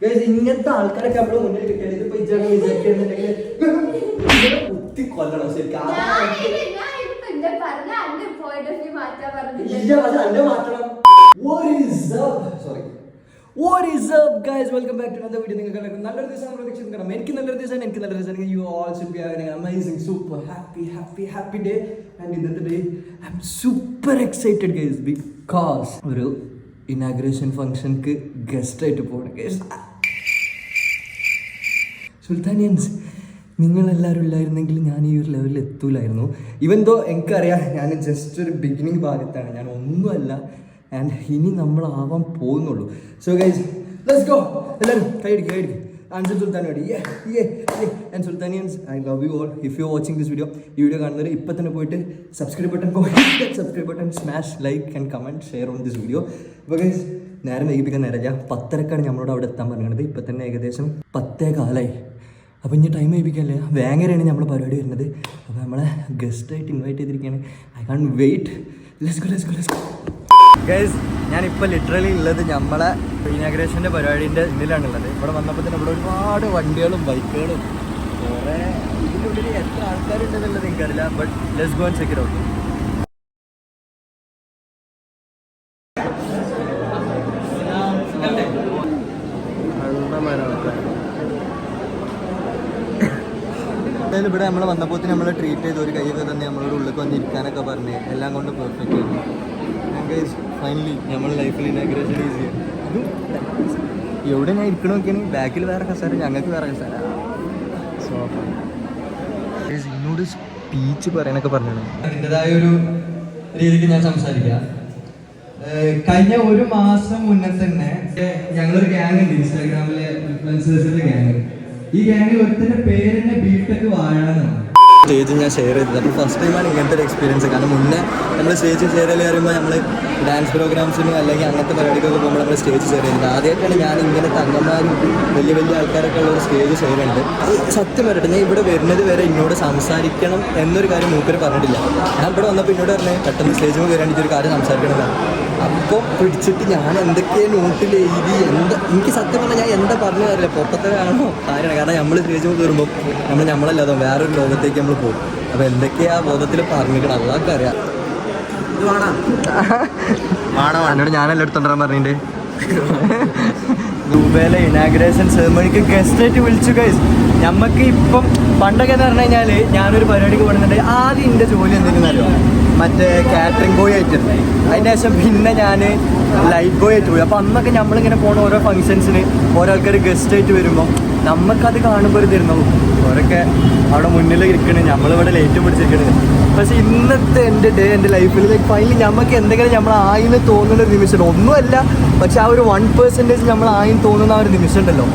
ഇങ്ങനത്തെ ആൾക്കാരൊക്കെ നമ്മുടെ മുന്നിൽ കിട്ടിയാൽ ഇതിപ്പോ ഇജ്ജൊക്കെ വിചാരിക്കുന്നുണ്ടെങ്കിൽ കുത്തി കൊല്ലണം ശരിക്കും. നല്ലൊരു ദിവസം പ്രതീക്ഷിക്കണം എനിക്ക് നല്ലൊരു ദിവസം എനിക്ക് നല്ലൊരു ദിവസം. You all should be having amazing super happy happy happy day and ഇന്നത്തെ day I am super excited guys because ഒരു ഇനാഗ്രേഷൻ ഫംഗ്ഷൻക്ക് ഗസ്റ്റായിട്ട് പോകണം. സുൽത്താനിയൻസ് നിങ്ങളെല്ലാവരും ഇല്ലായിരുന്നെങ്കിൽ ഞാൻ ഈ ഒരു ലെവലിൽ എത്തൂലായിരുന്നു. ഇവൻ ദോ എനിക്കറിയാം ഞാൻ ജസ്റ്റ് ഒരു ബിഗിനിങ് ഭാഗത്താണ്. ഞാൻ ഒന്നുമല്ല. ആൻഡ് ഇനി നമ്മളാവാൻ പോകുന്നുള്ളൂ. സോ ഗൈസ് ലെറ്റ്സ് ഗോ എല്ലാവരും കൈയടിക്കുക കൈയടിക്കുക അൻസൽ സുൽത്താനോട്. ഏ Sultanians I love you all if you watching this video ഈ വീഡിയോ കാണുന്നവർ ഇപ്പം തന്നെ പോയിട്ട് subscribe button subscribe button smash like and comment share on this video okay നേരം വൈകിപ്പിക്കാൻ നേരമില്ല പത്തരക്കാണ് നമ്മളോട് അവിടെ എത്താൻ പറഞ്ഞത് ഇപ്പം തന്നെ ഏകദേശം പത്തേ കാലായി അപ്പോൾ ഇനി ടൈം വൈകിപ്പിക്കല്ലേ? വേങ്ങരയാണ് നമ്മുടെ പരിപാടി വരുന്നത്. അപ്പോൾ നമ്മളെ ഗസ്റ്റായിട്ട് ഇൻവൈറ്റ് ചെയ്തിരിക്കുകയാണ്. I can wait let's go let's go go guys ഞാനിപ്പോൾ ലിറ്ററലി ഉള്ളത് നമ്മളെ ഇനാഗ്രേഷന്റെ പരിപാടീന്റെ ഇതിലാണുള്ളത്. ഇവിടെ വന്നപ്പോൾ തന്നെ ഇവിടെ ഒരുപാട് വണ്ടികളും ബൈക്കുകളും കുറേ ഇതിനുള്ളിൽ എത്ര ആൾക്കാരുണ്ടെന്നുള്ളത് എനിക്കറിയില്ല but let's go check out എന്തായാലും ഇവിടെ നമ്മൾ വന്നപ്പോൾ നമ്മൾ ട്രീറ്റ് ചെയ്ത് ഒരു കൈയൊക്കെ തന്നെ നമ്മളോട് ഉള്ളിൽ വന്ന് ഇരിക്കാനൊക്കെ പറഞ്ഞ് എല്ലാം കൊണ്ട് പെർഫെക്റ്റ് ആയിരുന്നു. ഫൈനലി നമ്മൾ ലൈഫിൽ ഇനാഗ്രേഷൻ ഈസി അതും എവിടെ ഞാൻ ഇരിക്കണ ബാക്കിൽ വേറെ കസാര ഞങ്ങൾക്ക് വേറെ കസാര. സോഫ എന്നോട് സ്പീച്ച് പറയാനൊക്കെ പറഞ്ഞാണ് അതിന്റെതായ ഒരു രീതിക്ക് ഞാൻ സംസാരിക്കാം. കഴിഞ്ഞ ഒരു മാസം മുന്നേ തന്നെ ഞങ്ങളൊരു ഗ്യാങ് ഉണ്ട് ഇൻസ്റ്റാഗ്രാമിലെ ഇൻഫ്ലുവൻസേഴ്സിന്റെ ഗ്യാങ് ഈ ഗ്യാങ്ങിൽ ഒരുത്തന്റെ പേരിന്റെ ബിടെക് വാഴാനാണ് സ്റ്റേജ് ഞാൻ ഷെയർ ചെയ്തത്. അപ്പോൾ ഫസ്റ്റ് ടൈമാണ് ഇങ്ങനത്തെ ഒരു എക്സ്പീരിയൻസ് കാരണം മുന്നേ നമ്മൾ സ്റ്റേജ് ഷെയർ ചെയ്യൽ വരുമ്പോൾ നമ്മൾ ഡാൻസ് പ്രോഗ്രാംസിനും അല്ലെങ്കിൽ അങ്ങനത്തെ പരിപാടിക്കൊക്കെ പോകുമ്പോൾ നമ്മൾ സ്റ്റേജ് ഷെയർ ചെയ്യുന്നത് ആദ്യമായിട്ടാണ് ഞാൻ ഇങ്ങനത്തെ അംഗന്മാരും വലിയ വലിയ ആൾക്കാരൊക്കെ ഉള്ള ഒരു സ്റ്റേജ് ഷെയർ ഉണ്ട് സത്യം വരട്ടെ ഞാൻ ഇവിടെ വരുന്നത് വരെ എന്നോട് സംസാരിക്കണം എന്നൊരു കാര്യം മൂപ്പര് പറഞ്ഞിട്ടില്ല. ഞാൻ ഇവിടെ വന്നപ്പോൾ എന്നോട് പറഞ്ഞു പെട്ടെന്ന് സ്റ്റേജിൽ കയറാണ്ട് ഒരു കാര്യം സംസാരിക്കണമെന്നാണ് അപ്പോൾ പിടിച്ചിട്ട് ഞാൻ എന്തൊക്കെ നോട്ടിൽ എഴുതി എന്ത് എനിക്ക് സത്യം പറഞ്ഞാൽ ഞാൻ എന്താ പറഞ്ഞു തരില്ല പൊട്ടത്തരാണോ കാര്യമാണ് കാരണം നമ്മൾ സ്റ്റേജിൽ കയറുമ്പോൾ നമ്മൾ നമ്മളല്ലാതെ വേറൊരു ലോകത്തേക്ക് നമ്മൾ പോകും. അപ്പോൾ എന്തൊക്കെയാ ബോധത്തിൽ പറഞ്ഞിരിക്കണം? അള്ളാഹ്ക്ക് അറിയാം. എന്നോട് ഞാനല്ല എടുത്തോണ്ടാൻ പറഞ്ഞിട്ട് ദുബൈയിലെ ഇനാഗ്രേഷൻ സെറമണിക്ക് ഗസ്റ്റ് ആയിട്ട് വിളിച്ചു ഗൈസ് ഞമ്മക്ക് ഇപ്പം പണ്ടൊക്കെ എന്ന് പറഞ്ഞു കഴിഞ്ഞാൽ ഞാനൊരു പരിപാടിക്ക് പോകുന്നുണ്ട് ആദ്യം എന്റെ ജോലി എന്തെങ്കിലും അറിയോ? മറ്റേ കാറ്ററിംഗ് ബോയ് ആയിട്ടുണ്ട്. അതിന്റെ ശേഷം പിന്നെ ഞാൻ ലൈറ്റ് ബോയ് ആയിട്ട് പോയി. അപ്പോൾ അന്നൊക്കെ നമ്മളിങ്ങനെ പോണ ഓരോ ഫംഗ്ഷൻസിന് ഓരോ ആൾക്കാർ ഗസ്റ്റ് ആയിട്ട് വരുമ്പോൾ നമുക്കത് കാണുമ്പോൾ ഒരു തരുന്നു ഓരൊക്കെ അവിടെ മുന്നിൽ ഇരിക്കണേ. നമ്മളിവിടെ ലൈറ്റ് പിടിച്ചിരിക്കണേ. പക്ഷേ ഇന്നത്തെ എന്റെ ഡേ എന്റെ ലൈഫിൽ ലൈക്ക് ഫൈനലി നമുക്ക് എന്തെങ്കിലും നമ്മൾ ആയിന്ന് തോന്നുന്ന ഒരു നിമിഷം ഒന്നുമല്ല പക്ഷെ ആ ഒരു വൺ പെർസെന്റേജ് നമ്മൾ ആയിന്ന് തോന്നുന്ന ആ ഒരു നിമിഷം ഉണ്ടല്ലോ.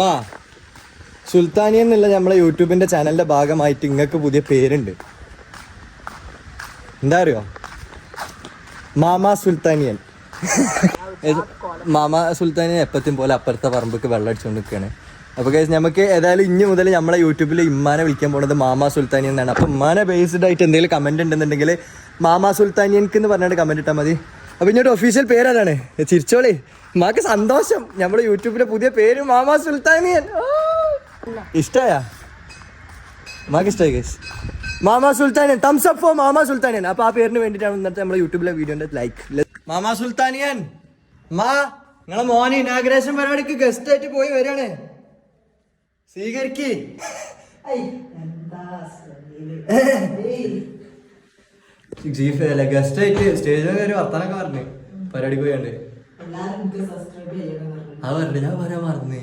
മാ സുൽത്താനി എന്നുള്ള നമ്മളെ യൂട്യൂബിന്റെ ചാനലിന്റെ ഭാഗമായിട്ട് ഇങ്ങക്ക് പുതിയ പേരുണ്ട്. എന്താ അറിയോ? മാമ സുൽത്താനിയൻ. മാമ സുൽത്താനിയൻ എപ്പത്തും പോലെ അപ്പുറത്തെ പറമ്പക്ക് വെള്ളം അടിച്ചുകൊണ്ട് നിൽക്കുകയാണ് അപ്പോൾ കേസ് നമുക്ക് ഏതായാലും ഇനി മുതൽ നമ്മളെ യൂട്യൂബിൽ ഇമ്മാനെ വിളിക്കാൻ പോകുന്നത് മാമ സുൽത്താനിയൻ എന്നാണ്. അപ്പോൾ ഇമ്മാനെ ബേസ്ഡ് ആയിട്ട് എന്തെങ്കിലും കമന്റ് ഉണ്ടെന്നുണ്ടെങ്കിൽ മാമ സുൽത്താനിയൻക്ക് എന്ന് പറഞ്ഞിട്ട് കമന്റ് ഇട്ടാൽ മതി. അപ്പോൾ ഒരു ഒഫീഷ്യൽ പേര് അതാണ്. ചിരിച്ചോളി. മാക്ക് സന്തോഷം. നമ്മുടെ യൂട്യൂബിലെ പുതിയ പേര് മാമ സുൽത്താനിയൻ. ഇഷ്ടായാ? മാക്ക് ഇഷ്ടമായി guys Mama Sultanian thumbs up for Mama Sultanian അപ്പൊ ആ പേരിന് വേണ്ടിയിട്ടാണ് ഇന്നത്തെ നമ്മുടെ യൂട്യൂബിലെ വീഡിയോന്റെ ലൈക്ക് മാമ സുൽത്താനിയൻ മാ നിങ്ങളെ മോനെ ഇനാഗ്രേഷൻ പരിപാടിക്ക് ഗസ്റ്റ് ആയിട്ട് പോയി വരാണ് സ്വീകരിക്ക്. ജീഫ് അല്ല ഗസ്റ്റ് ആയിട്ട് സ്റ്റേജിൽ കയറി വർത്താനൊക്കെ പറഞ്ഞു പരിപാടിക്ക് പോയാണ്ട്. അത് പറഞ്ഞു ഞാൻ പറയാൻ മറന്നേ.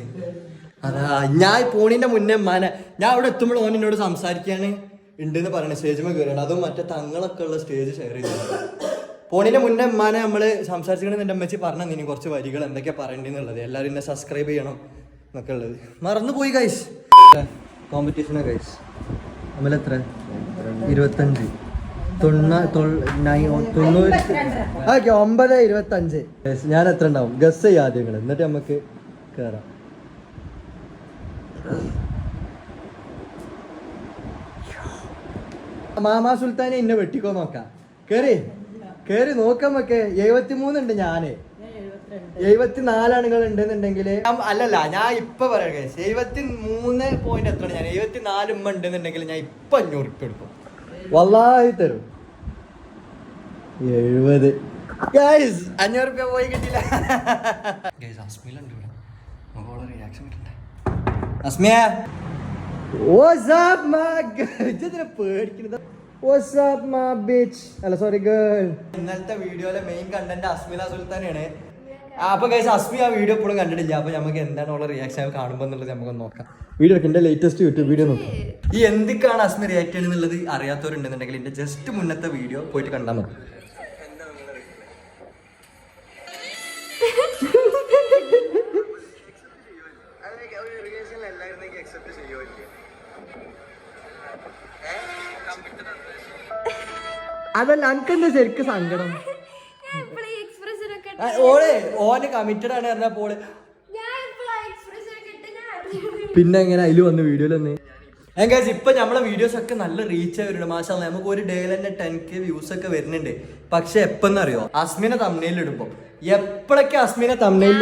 അതാ ഞാൻ പോണിന്റെ മുന്നേ മാന ഞാൻ അവിടെ എത്തുമ്പോൾ ഓൻ എന്നോട് സംസാരിക്കാണ് ഉണ്ടെന്ന് പറയണ സ്റ്റേജിൽ കയറിയാണ് അതും മറ്റേ തങ്ങളൊക്കെ ഉള്ള സ്റ്റേജ് ഷെയർ ചെയ്തു. പോണിന്റെ മുന്നേ ഉമ്മാനെ നമ്മൾ സംസാരിച്ചിട്ട് എന്റെ അമ്മച്ചി പറഞ്ഞു ഇനി കുറച്ച് വരികൾ എന്തൊക്കെയാ പറയണ്ടെന്നുള്ളത്. എല്ലാവരും എന്നെ സബ്സ്ക്രൈബ് ചെയ്യണം എന്നൊക്കെ ഉള്ളത്. മറന്നു പോയി ഗൈസ് കോമ്പറ്റീഷനാ ഗൈസ് നമ്മൾ എത്ര? ഇരുപത്തഞ്ച്. നൈ- ഒമ്പത് ഇരുപത്തഞ്ച്. ഞാൻ എത്ര ഉണ്ടാവും? ഗസ് ചെയ്യാം എന്നിട്ട് നമുക്ക് കയറാം മാമാ സുൽത്താനെ ഇന്നെ വെട്ടിക്കോ നോക്കാം. കേറി. കേറി നോക്കാം നമുക്ക് എഴുപത്തി മൂന്നുണ്ട് ഞാൻ എഴുപത്തിനാലാണ് നിങ്ങൾ ഉണ്ടെന്നുണ്ടെങ്കിൽ. അല്ലല്ല ഞാൻ ഇപ്പൊ പറയാം എഴുപത്തി മൂന്ന് പോയിന്റ് എത്ര ഞാൻ എഴുപത്തിനാല് ഉമ്മ ഉണ്ടെന്നുണ്ടെങ്കിൽ ഞാൻ ഇപ്പൊ അഞ്ഞൂറ് ഉറുപ്പ് എടുക്കും. വല്ലായി തരും. എഴുപത്. ഗൈസ് അഞ്ഞൂറ് രൂപ പോയി കിട്ടില്ല. ഗൈസ് അസ്മിലുണ്ട് ഇവിടെ. നമുക്ക് റിയാക്ഷൻ കിട്ടണ്ടേ? Asmiya What's up, my girl? ഇജ്ജെന്തിനാ പേടിക്കണത്? What's up, my bitch? അല്ല സോറി ഗേൾ ഇന്നത്തെ വീഡിയോയിലെ മെയിൻ കണ്ടന്റ് അസ്മിന സുൽത്താനാണ് അപ്പൊ ഗൈസ് അസ്മി ആ വീഡിയോ ഇപ്പോഴും കണ്ടിട്ടില്ല അപ്പൊ നമുക്ക് എന്താണ് ഉള്ള റിയാക്ഷൻ കാണുമ്പോൾ എന്നുള്ളത് നമുക്ക് നോക്കാം വീഡിയോ എന്റെ ലേറ്റസ്റ്റ് യൂട്യൂബ് വീഡിയോ നോക്കാം ഈ എന്തൊക്കെയാണ് അസ്മി റിയാക്ട് ചെയ്യുന്നത് അറിയാത്തവരുണ്ടെന്നുണ്ടെങ്കിൽ എന്റെ ജസ്റ്റ് മുന്നത്തെ വീഡിയോ പോയിട്ട് കണ്ടാൽ മതി അതല്ല അനക്കെന്താ ശരിക്കും സങ്കടം? ഓൾ ഓളെ ഓന് കമ്മിറ്റഡ് ആണ് പറഞ്ഞ അറിഞ്ഞു. പിന്നെ എങ്ങനെ അതിൽ വന്ന് വീഡിയോയിൽ വന്ന്? ഗൈസ് ഇപ്പൊ നമ്മളെ വീഡിയോസ് ഒക്കെ നല്ല റീച്ച് വരുന്നുണ്ട് മാഷാ നമുക്ക് ഒരു ഡേയിൽ തന്നെ ടെൻ കെ വ്യൂസ് ഒക്കെ വരുന്നുണ്ട്. പക്ഷെ എപ്പെന്നറിയോ? അസ്മിനെ തമ്മനയിൽ ഇടുമ്പോ. എപ്പോഴൊക്കെ അസ്മിനെ തമ്മനയിൽ.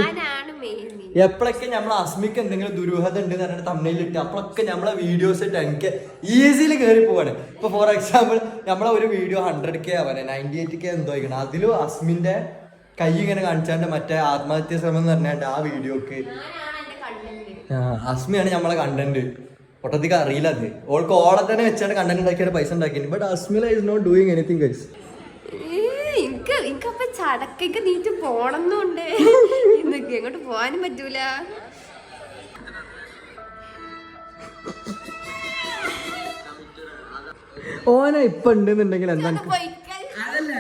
എപ്പോഴൊക്കെ നമ്മൾ അസ്മിക്ക് എന്തെങ്കിലും ദുരൂഹത ഉണ്ട് എന്ന് പറഞ്ഞിട്ട് തമ്മിലിട്ട് അപ്പോഴൊക്കെ നമ്മളെ വീഡിയോസ് ഇട്ട് എനിക്ക് ഈസിയിൽ കയറി പോവാണ്. ഇപ്പൊ ഫോർ എക്സാമ്പിൾ നമ്മളെ ഒരു വീഡിയോ ഹൺഡ്രഡ് കെ ആവാനെ നയന്റി എയ്റ്റ് കെ എന്തോ ആയിക്കണം. അതിലും അസ്മിന്റെ കൈ ഇങ്ങനെ കാണിച്ചാണ്ട് മറ്റേ ആത്മഹത്യ ശ്രമം എന്ന് പറഞ്ഞാണ്ട് ആ വീഡിയോക്ക് അസ്മിയാണ് നമ്മളെ കണ്ടന്റ് ഒട്ടത്തേക്ക് അറിയില്ല അത്. ഓൾക്ക് ഓളെ തന്നെ വെച്ചാണ് കണ്ടന്റ് ഉണ്ടാക്കിയാണ് പൈസ ഉണ്ടാക്കിയത് but Asmila is not doing anything guys എനിക്ക് എനിക്കപ്പൊ ചടക്കൊക്കെ നീറ്റ് പോണെന്നുണ്ട്. ഇന്നൊക്കെ എങ്ങോട്ട് പോവാനും പറ്റൂല. ഓന ഇപ്പൊ ഉണ്ടെന്നുണ്ടെങ്കിൽ എന്താ അതല്ല.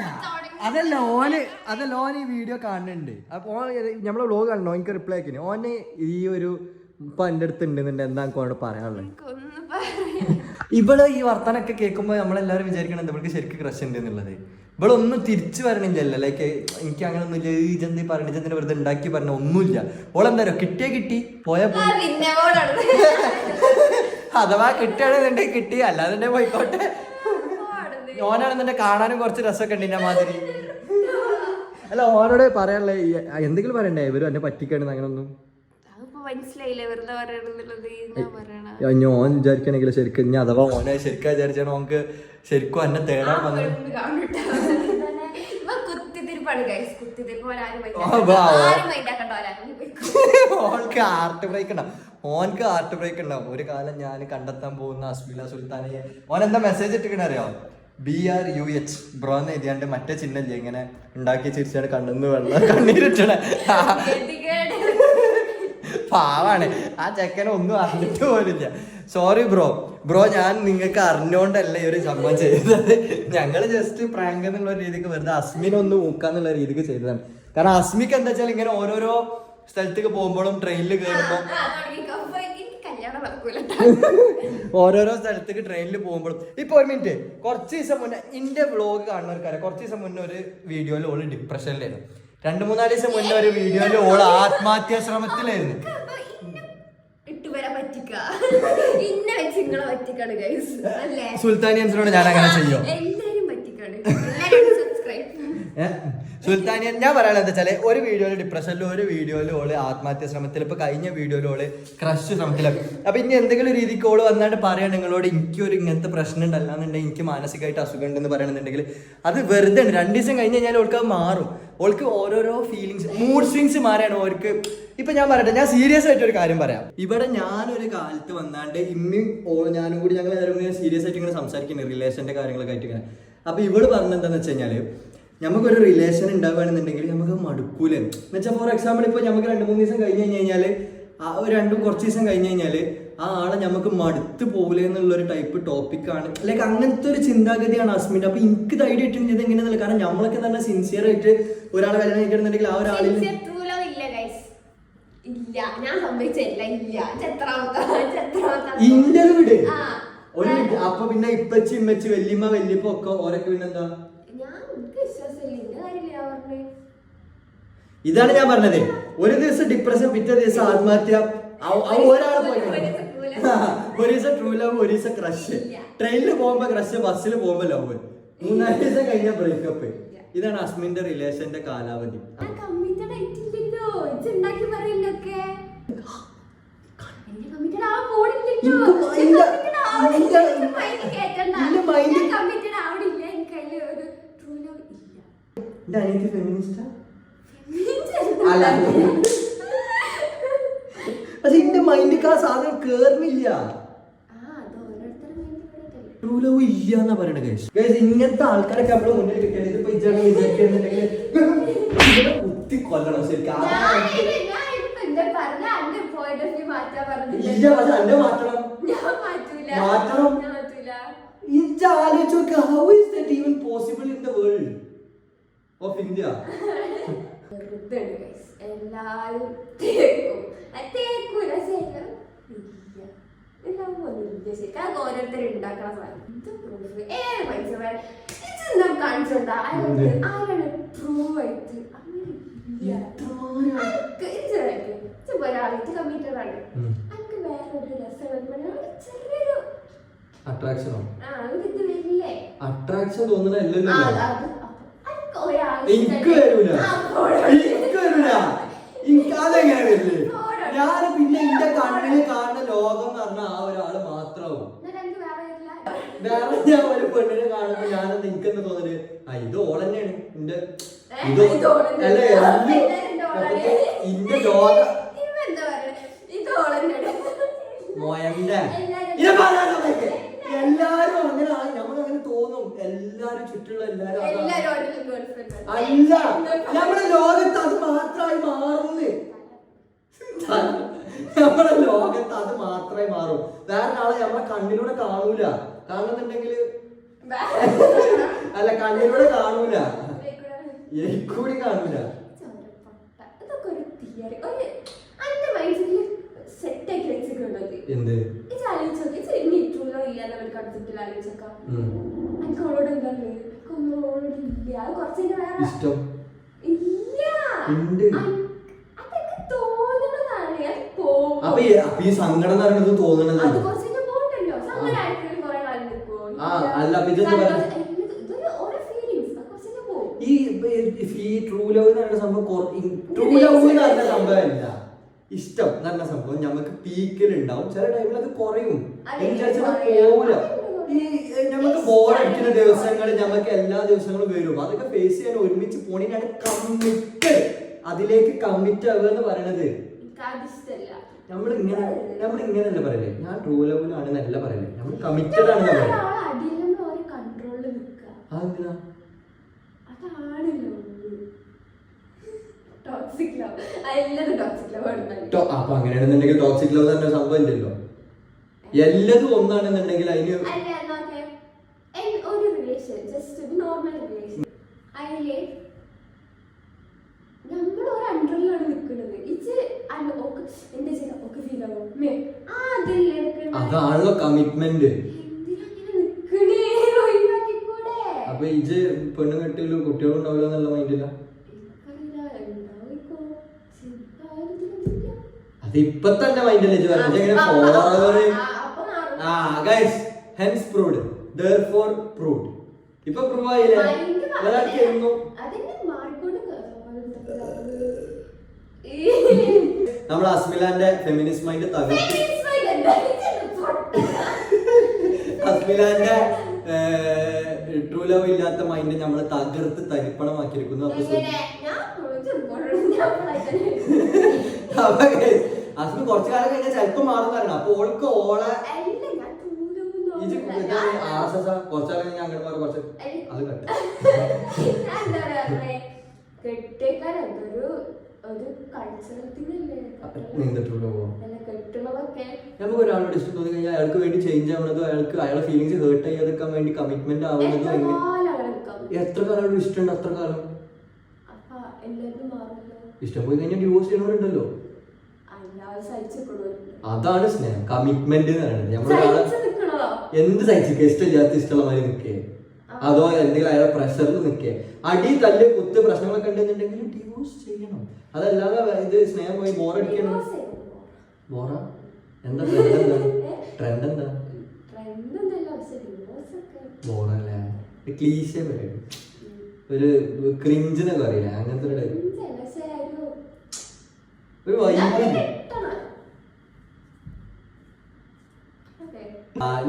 അതല്ല ഓന് അതല്ല ഓൻ ഈ വീഡിയോ കാണുന്നുണ്ട് അപ്പൊ ഓൻ നമ്മളെ വ്ലോഗ് കാണണോ? എനിക്ക് റിപ്ലൈ ആക്കിന് ഓന് ഈ ഒരു ഇപ്പൊ എന്റെ അടുത്ത് ഉണ്ടെന്നുണ്ട് എന്താ എനിക്ക് ഓനോട് പറയാനുള്ളത് ഇവൾ ഈ വർത്തനൊക്കെ കേൾക്കുമ്പോൾ നമ്മളെല്ലാരും വിചാരിക്കണം എന്താ ഇവൾക്ക് ശരിക്കും ക്രഷ് ഉണ്ട് എന്നുള്ളത് ഇവിടെ ഒന്നും തിരിച്ചു വരണില്ലല്ലോ. ലൈക്ക് എനിക്ക് അങ്ങനെ ഒന്നുമില്ല ഈ ജന്തി പറഞ്ഞു ജന്തിനെ വെറുതെ ഉണ്ടാക്കി പറഞ്ഞ ഒന്നുമില്ല. ഓളെന്താ കിട്ടിയേ കിട്ടിയാ കിട്ടി. പോയ. അഥവാ കിട്ടുകയാണെന്നുണ്ടെങ്കിൽ കിട്ടി. അല്ലാതെ പോയിക്കോട്ടെ. ഓനാണെന്നുണ്ടെ കാണാനും കുറച്ച് രസമൊക്കെ ഉണ്ട് ഇന്ന മാതിരി. അല്ല ഓനോട് പറയാനുള്ള എന്തെങ്കിലും പറയണ്ടേ? ഇവരും എന്നെ പറ്റിക്കണെന്ന് അങ്ങനെ ഒന്നും അതിപ്പോ മനസ്സിലായില്ലേ. വെറുതെ പറയണെന്നുള്ളത് ഞാൻ പറയണ. ഞാൻ ശരിക്കും. ഞാൻ അഥവാ ഓനെ ശരിക്കും വിചാരിച്ചാണ് ഓനക്ക് ശരിക്കും എന്നെ തേടാൻ വന്നു. ഓൾക്ക് ഹാർട്ട് ബ്രേക്ക് ഉണ്ടാവും ഓൻക്ക് ആർട്ട് ബ്രേക്ക് ഉണ്ടാവും ഒരു കാലം ഞാൻ കണ്ടെത്താൻ പോകുന്ന അസ്മില സുൽത്താനെ. ഓൻ എന്താ message ഇട്ടിരിക്കണറിയോ B R U H bro എന്ന് എഴുതിയാണ്ട് മറ്റേ ചിഹ്നം ഇങ്ങനെ ഉണ്ടാക്കി ചിരിച്ചാണ് കണ്ണെന്ന് വെള്ളം കണ്ണീരിട്ടണ. പാവാണ്. ആ ചെക്കനെ ഒന്നും അറിഞ്ഞിട്ട് പോലില്ല സോറി ബ്രോ ബ്രോ ഞാൻ നിങ്ങൾക്ക് അറിഞ്ഞോണ്ടല്ല ഈ ഒരു സംഭവം ചെയ്തത്. ഞങ്ങൾ ജസ്റ്റ് പ്രാങ്ക് എന്നുള്ള രീതിക്ക് വെറുതെ അസ്മിനൊന്ന് ഊക്കാന്നുള്ള രീതിക്ക് ചെയ്തതാണ്. കാരണം അസ്മിക്ക് എന്താ വെച്ചാൽ ഇങ്ങനെ ഓരോരോ സ്ഥലത്തേക്ക് പോകുമ്പോഴും ട്രെയിനിൽ കയറുമ്പോൾ ഓരോരോ സ്ഥലത്തേക്ക് ട്രെയിനിൽ പോകുമ്പോഴും. ഇപ്പൊ ഒരു മിനിറ്റ് കുറച്ച് ദിവസം മുന്നേ എന്റെ വ്ളോഗ് കാണുന്നവർക്കറിയാം. കുറച്ച് ദിവസം മുന്നേ ഒരു വീഡിയോയിൽ ഓൾ ഡിപ്രഷനിലായിരുന്നു രണ്ട് മൂന്നാൽ ദിവസം മുന്നേ ഒരു വീഡിയോയിൽ ഓൾ ആത്മഹത്യാ ശ്രമത്തിലായിരുന്നു. സുൽത്താനിയൻസിനോട് ഞാൻ അങ്ങനെ ചെയ്യോ? എല്ലാരും പറ്റിക്കാണ്? സുൽത്താനിയൻ ഞാൻ പറയാനുള്ള എന്താ വെച്ചാൽ ഒരു വീഡിയോയിൽ ഡിപ്രഷനിലും ഒരു വീഡിയോയിൽ ഓൾ ആത്മഹത്യ ശ്രമത്തിൽ ഇപ്പൊ കഴിഞ്ഞ വീഡിയോയിൽ ഓൾ ക്രഷ് ശ്രമത്തിലാണ് അപ്പൊ ഇനി എന്തെങ്കിലും രീതിക്ക് ഓൾ വന്നാണ്ട് പറയാൻ നിങ്ങളോട് എനിക്ക് ഒരു ഇങ്ങനത്തെ പ്രശ്നം ഉണ്ടല്ലാന്നുണ്ടെങ്കിൽ എനിക്ക് മാനസികമായിട്ട് അസുഖം ഉണ്ടെന്ന് പറയണമെന്നുണ്ടെങ്കിൽ അത് വെറുതെ ഉണ്ട് രണ്ടു ദിവസം കഴിഞ്ഞ് കഴിഞ്ഞാൽ ഓൾക്ക് അത് മാറും. ഓൾക്ക് ഓരോരോ ഫീലിങ്സ് മൂഡ് സ്വിങ്സ് മാറിയാണ് ഓർക്ക്. ഇപ്പൊ ഞാൻ പറയട്ടെ ഞാൻ സീരിയസ് ആയിട്ട് ഒരു കാര്യം പറയാം. ഇവിടെ ഞാനൊരു കാലത്ത് വന്നാണ്ട് ഇമ്മയും ഞാനും കൂടി ഞങ്ങൾ സീരിയസ് ആയിട്ട് ഇങ്ങനെ സംസാരിക്കുന്നത് റിലേഷന്റെ കാര്യങ്ങളൊക്കെ ആയിട്ട് ഇങ്ങനെ. അപ്പൊ ഇവൾ പറഞ്ഞെന്താന്ന് വെച്ച് കഴിഞ്ഞാൽ നമുക്കൊരു റിലേഷൻ ഉണ്ടാവുകയാണെന്നുണ്ടെങ്കിൽ നമുക്ക് മടുക്കൂല. എന്നുവെച്ചാൽ ഫോർ എക്സാമ്പിൾ ഇപ്പോൾ നമുക്ക് രണ്ട് മൂന്ന് ദിവസം കഴിഞ്ഞ് കഴിഞ്ഞ് കഴിഞ്ഞാൽ ആ ഒരു രണ്ടും കുറച്ച് ദിവസം കഴിഞ്ഞ് കഴിഞ്ഞാൽ ആ ആളെ നമുക്ക് മടുത്ത് പോകില്ല എന്നുള്ള ഒരു ടൈപ്പ് ടോപ്പിക്കാണ് ലൈക്ക് അങ്ങനത്തെ ഒരു ചിന്താഗതിയാണ് അസ്മിന്റെ അപ്പോൾ എനിക്ക് ധൈര്യം ഇട്ടിരുന്നത് എങ്ങനെയാണെന്നില്ല കാരണം നമ്മളൊക്കെ തന്നെ സിൻസിയർ ആയിട്ട് ഒരാളെ കല്യാണം കഴിക്കണമെന്നുണ്ടെങ്കിൽ ആ ഒരാളിൽ ഇന്റർ വിട്. അപ്പൊ പിന്നെ ഇപ്പച്ചി ഇമ്മച്ചി വല്യമ്മ വല്യപ്പൊക്കെ ഓരൊക്കെ പിന്നെന്താ ഇതാണ് ഞാൻ പറഞ്ഞത്. ഒരു ദിവസം ഡിപ്രഷൻ പിറ്റേ ദിവസം ആത്മഹത്യ. പോയി. ഒരു ദിവസം ക്രഷ് ട്രെയിനിൽ പോകുമ്പോ ക്രഷ് ബസ്സിൽ പോകുമ്പോ ലവ് മൂന്നാൽ ദിവസം കഴിഞ്ഞ ബ്രേക്കപ്പ് ഇതാണ് അസ്മിന്റെ റിലേഷന്റെ കാലാവധി. കമ്മിറ്റഡ് ആ ഞാൻ കമ്മിറ്റഡ് ആയിട്ടില്ല അല്ല പക്ഷെ എന്റെ മൈൻഡിക്ക് ആ സാധനം കേറുന്നില്ല. ട്രൂ ലവ് ഇല്ല എന്നാ പറയണ ഗൈസ് ഗൈസ് ഇങ്ങനത്തെ ആൾക്കാരൊക്കെ നമ്മളെ മുന്നിൽ കിട്ടിയാൽ ഇതിപ്പോ ഇജാണ് വിചാരിക്കുന്നുണ്ടെങ്കിൽ ഇവനെ കുത്തി കൊല്ലണം ശരിക്കും. ഇല്ല പക്ഷെ അന്നെ മാറ്റണം. ഇജ ആലോചിച്ച് how is that even possible in the world of India. എല്ലാരും ഉണ്ടാക്കണ സാധനം. ഇത് proof. ഏത് പൈസ ഇതെന്താ കാണിച്ചോണ്ടാ? ആരാണ് പ്രൂവ് ആയിട്ട്? ഒരാളായിട്ട് കമ്മിറ്റഡ് ആണ് ഉം. വേറൊരു രസം ചെറിയൊരു അട്രാക്ഷനോ ആ അവർക്ക് ഇത് വരില്ലേ? അട്രാക്ഷൻ തോന്നുന്നല്ലോ ആ, അത് അനക്ക് ഒരാൾ എനിക്ക് വരൂല. എനിക്ക് വരൂല. എനിക്ക് അതെങ്ങനെ വരില്ലേ? ഞാൻ പിന്നെ എന്റെ കണ്ണിൽ കാണുന്ന ലോകം എന്ന് പറഞ്ഞ ആ ഒരാൾ മാത്രമാവും വേറെ ഞാൻ ഒരു പെണ്ണിനെ കാണുമ്പോ ഞാൻ എനിക്കെന്താ തോന്നൽ? ആ ഇത് ഓൾ തന്നെയാണ് എന്റെ ഇത്. അല്ല ഇന്റെ ലോക ഓളന്നെയാണ്. മോയന്റെ എല്ലാരും- ഇത് പറയാൻ എല്ലാരും ആയി തോന്നും. എല്ലാരും ചുറ്റുള്ള എല്ലാരും. അല്ല നമ്മുടെ ലോകത്ത് അത് മാത്രമായി മാറുന്നേ. നമ്മുടെ ലോകത്ത് അത് മാത്രമേ മാറും. വേറെ ആളെ നമ്മളെ കണ്ണിലൂടെ കാണൂല. കാണുന്നുണ്ടെങ്കിൽ അല്ല കണ്ണിലൂടെ കാണൂല. എനിക്കൂടി കാണൂല. എന്ത്? ഇല്ല. എന്താ എനിക്ക് ഒന്നും. അത് കുറച്ച് വേറെ- ഇഷ്ടം ഇല്ല. അതൊക്കെ. അത്. അപ്പൊ ഈ ഈ സങ്കടം എന്ന് പറയുന്നത് തോന്നണത് അത് കുറച്ച് പോകണ്ടല്ലോ. കാലം ട്രൂ ലവ് എന്ന് പറയുന്ന സംഭവം ട്രൂ ലവ് എന്ന് സംഭവമല്ല ഇഷ്ടം നല്ല സംഭവം നമുക്ക് പീക്കിൽ ഉണ്ടാവും ചില ടൈമിൽ അത് കുറയും. പോവില്ല ഈ നമുക്ക് ബോറടിക്കുന്ന ദിവസങ്ങൾ നമുക്ക് എല്ലാ ദിവസങ്ങളും വരും. അതൊക്കെ ഫേസ് ചെയ്യാൻ ഒരുമിച്ച് പോണിനാണ് കമ്മിറ്റ് അതിലേക്ക് കമ്മിറ്റ് ആവുക എന്ന് പറയണത്. നമ്മൾ ഇങ്ങനെ നമ്മൾ ഇങ്ങനെയല്ല പറയല്ലേ ഞാൻ ട്രൂ ലവിലാണെന്നല്ല പറയല്ലേ നമ്മൾ കമ്മിറ്റഡ് ആണ് പറയുന്നത്. അതെന്തിനാ? ടോക്സിക് ലവ് എല്ലാതും ടോക്സിക് ലവ് ആണ് ടോ- അപ്പൊ അങ്ങനെയാണെന്നുണ്ടെങ്കിൽ ടോക്സിക് ലവ് തന്നെ സംഭവം ഇല്ലല്ലോ. എല്ലതും ഒന്നാണെന്നുണ്ടെങ്കിൽ അതിന് അല്ല നോക്കേ എൻ- ഒരു റിലേഷൻ ജസ്റ്റ് നോർമൽ റിലേഷൻ അതിൽ നമ്മൾ ഒരു അണ്ടറിലാണ് നിൽക്കുന്നത് ഇത് അല്ല ഓക്ക് എന്താ ചെയ്ത ഓക്ക് ഫീൽ ആവും? മേ ആ അതല്ലേ നിൽക്കുന്നത്. അതാണല്ലോ കമ്മിറ്റ്മെന്റ് എന്തിനാ ഇങ്ങനെ നിക്കണേ? ഒഴിവാക്കിക്കൂടെ? അപ്പൊ ഇജ് പെണ്ണ് കെട്ടിയിലും കുട്ടികളും ഉണ്ടാവില്ല എന്നുള്ള മൈൻഡില്ല എനിക്കറിയില്ല ഉണ്ടാവിക്കോ ചിന്താതില്ല അത് ഇപ്പൊ തന്നെ മൈൻഡല്ലേ മാറും. ആ guys hence proved therefore proved ഇപ്പൊ പ്രൂവ് ആയില്ലേ? ഒരാൾക്ക് എന്നും. നമ്മൾ അസ്മിലാന്റെ ഫെമിനിസ്റ്റ് മൈൻഡ് തകർത്ത്. അസ്മിലാന്റെ ട്രൂ ലവ് ഇല്ലാത്ത മൈൻഡ് നമ്മൾ തകർത്ത് തരിപ്പണമാക്കിയിരിക്കുന്നു അപ്പൊ അസ്മി കുറച്ചു കാലം കഴിഞ്ഞാൽ ചിലപ്പോ മാറും കാരണം അപ്പൊ ഓൾക്ക് ഓളെ കഴിഞ്ഞാൽ അങ്ങനെ മാറും കുറച്ച് അത് കട്ട് നമുക്ക് ഒരാളോട് ഇഷ്ടം തോന്നി കഴിഞ്ഞാൽ അയാൾക്ക് വേണ്ടി ചേഞ്ച് ആവുന്നതും അയാൾക്ക് അയാളെ ഫീലിങ്സ് ഹേർട്ട് ചെയ്യാതെക്കാൻ വേണ്ടി കമ്മിറ്റ്മെന്റ് ആവുന്നതും എത്ര കാലം ഇഷ്ടമുണ്ട് അത്ര കാലം ഇഷ്ടം പോയി കഴിഞ്ഞാൽ ഡിവോഴ്സ് ചെയ്യണവരുണ്ടല്ലോ അതാണ് സ്നേഹം. കമ്മിറ്റ്മെന്റ് എന്ത് സഹിച്ചിക്ക ഇഷ്ടമില്ലാത്ത ഇഷ്ടമുള്ള മാതിരി നിൽക്കേ അതോ എന്തെങ്കിലും അയാളെ പ്രഷറിൽ നിൽക്കേ അടി തല്ല് കുത്ത് പ്രശ്നങ്ങളൊക്കെ ഉണ്ടെന്നുണ്ടെങ്കിൽ ഡിവോഴ്സ് ചെയ്യണം. അതല്ലാതെ ഇത് സ്നേഹം പോയി ബോറടിക്കണം ബോറ എന്താ ട്രെൻഡ് എന്താ? ട്രെൻഡ് എന്താ. ബോറല്ലേ ക്ലീശ പറയും ഒരു ക്രിഞ്ചെന്നൊക്കെ അറിയില്ല അങ്ങനത്തെ ഒരു- ഒരു ഞാൻ വൈബ് കെട്ടണം. Okay. ആ,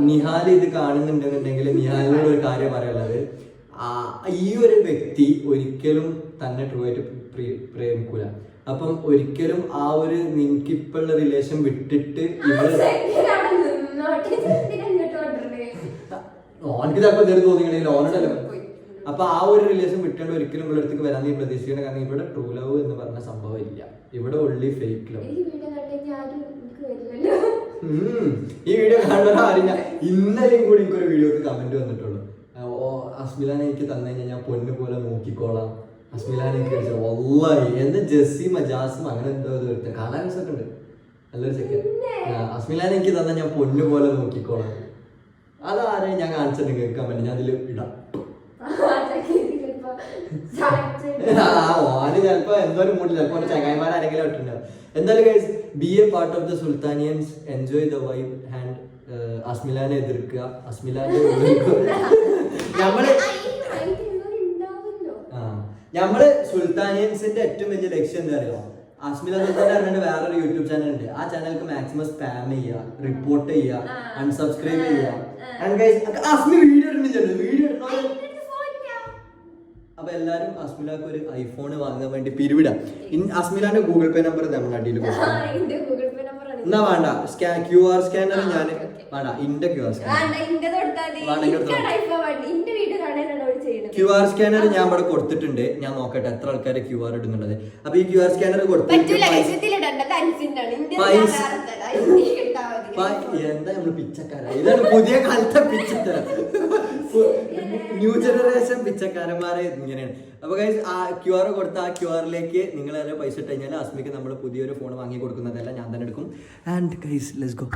നിഹാൽ ഇത് കാണുന്നുണ്ടെന്നുണ്ടെങ്കിൽ നിഹാലിനോട് ഒരു കാര്യം പറയാനുള്ളത്. ആ, ഈ ഒരു വ്യക്തി ഒരിക്കലും തന്നെ ട്രൂ ആയിട്ട് പ്രി- പ്രേമിക്കൂല. അപ്പം ഒരിക്കലും ആ ഒരു നിനക്കിപ്പുള്ള റിലേഷൻ വിട്ടിട്ട് ഓനക്ക് ചിലപ്പോൾ എന്തെങ്കിലും തോന്നിക്കണെങ്കിൽ ഓനോടല്ലോ അപ്പൊ ആ ഒരു റിലേഷൻ വിട്ടേണ്ട ഒരിക്കലും ഇവിടെ അടുത്തേക്ക് വരാൻ നീ പ്രതീക്ഷിക്കണം കാരണം ഇവിടെ ട്രൂ ലവ് എന്ന് പറഞ്ഞ സംഭവം ഇല്ല. ഇവിടെ ഉള്ളി ഫേക്ക് ലവ് ഈ വീഡിയോ കാണാൻ ആരും ഉം. ഈ വീഡിയോ കാണുന്ന അറിഞ്ഞ ഇന്നലെയും കൂടി എനിക്കൊരു വീഡിയോക്ക് കമന്റ് വന്നിട്ടുള്ളൂ ഓ അസ്മിലാനെ എനിക്ക് തന്നു കഴിഞ്ഞാൽ ഞാൻ പൊന്നു പോലെ നോക്കിക്കോളാം. അസ്മിലാനെ എനിക്ക് കഴിച്ചു. വല്ലായി. എന്ത് ജസീം അജാസും അങ്ങനെ എന്തോ എടുത്ത കാണാൻ രസമൊക്കെ ഉണ്ട്. നല്ലൊരു സെക്കൻഡ് അസ്മിലാനെ എനിക്ക് തന്നാൽ ഞാൻ പൊന്നു പോലെ നോക്കിക്കോളാം. അതാരെ ഞാൻ കാണിച്ചിട്ടുണ്ടെങ്കിൽ കമന്റ് ഞാൻ അതിൽ ഇടാം. ഓന് ചിലപ്പോ എന്തോ ഒരു മൂഡിൽ ചിലപ്പോ ചങ്ങായിമാർ ആരെങ്കിലും ഇട്ടിട്ടുണ്ടാവും. എന്തായാലും be a part of the Sultanians enjoy the vibe and അസ്മിലാനെ എതിർക്കുക. അസ്മിലാനെ നമ്മൾ ആ, നമ്മൾ സുൽത്താനിയൻസിന്റെ ഏറ്റവും വലിയ ലക്ഷ്യം എന്താ പറയുക അസ്മില സുൽത്താൻ പറഞ്ഞിട്ട് വേറൊരു യൂട്യൂബ് ചാനൽ ഉണ്ട്. ആ ചാനലിക്ക് മാക്സിമം സ്പാം ചെയ്യുക റിപ്പോർട്ട് ചെയ്യുക. അൺസബ്സ്ക്രൈബ്. ചെയ്യുക. അസ്മി വീഡിയോ ഇടുന്നില്ലല്ലോ. വീഡിയോ ഇടണോ അതിന്റെ അടുത്ത് phone ഇല്ല. അപ്പൊ എല്ലാരും അസ്മിലാക്ക് ഒരു ഐഫോൺ വാങ്ങാൻ വേണ്ടി പിരിവിടാം. അസ്മിലാന്റെ ഗൂഗിൾ പേ നമ്പർ തമിഴ്നാട്ടിൽ എന്നാ വേണ്ട സ്കാ ക്യു ആർ സ്കാനർ ഞാൻ. വേണ്ട ഇന്റെ Q R scanner. Q R scanner ഞാൻ ഇവിടെ കൊടുത്തിട്ടുണ്ട്. ഞാൻ നോക്കട്ടെ എത്ര ആൾക്കാര് ക്യു ആർ ഇടുന്നുള്ളത് അപ്പൊ ഈ ക്യു ആർ സ്കാനർ കൊടുത്തു എന്താ നമ്മൾ പിച്ചക്കാരാ? ഇതാണ് പുതിയ കാലത്തെ പിച്ചത്തരം. ന്യൂ ജനറേഷൻ പിച്ചക്കാരന്മാരെ ഇങ്ങനെയാണ്. അപ്പൊ ആ ക്യു ആർ കൊടുത്ത ആ ക്യു ആറിലേക്ക് നിങ്ങൾ അതിന് പൈസ ഇട്ട് കഴിഞ്ഞാൽ അസ്മിക്ക് നമ്മൾ പുതിയൊരു ഫോൺ വാങ്ങി കൊടുക്കുന്നതല്ല ഞാൻ തന്നെ എടുക്കും. And guys let's go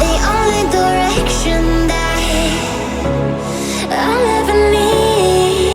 The only direction that I'll ever need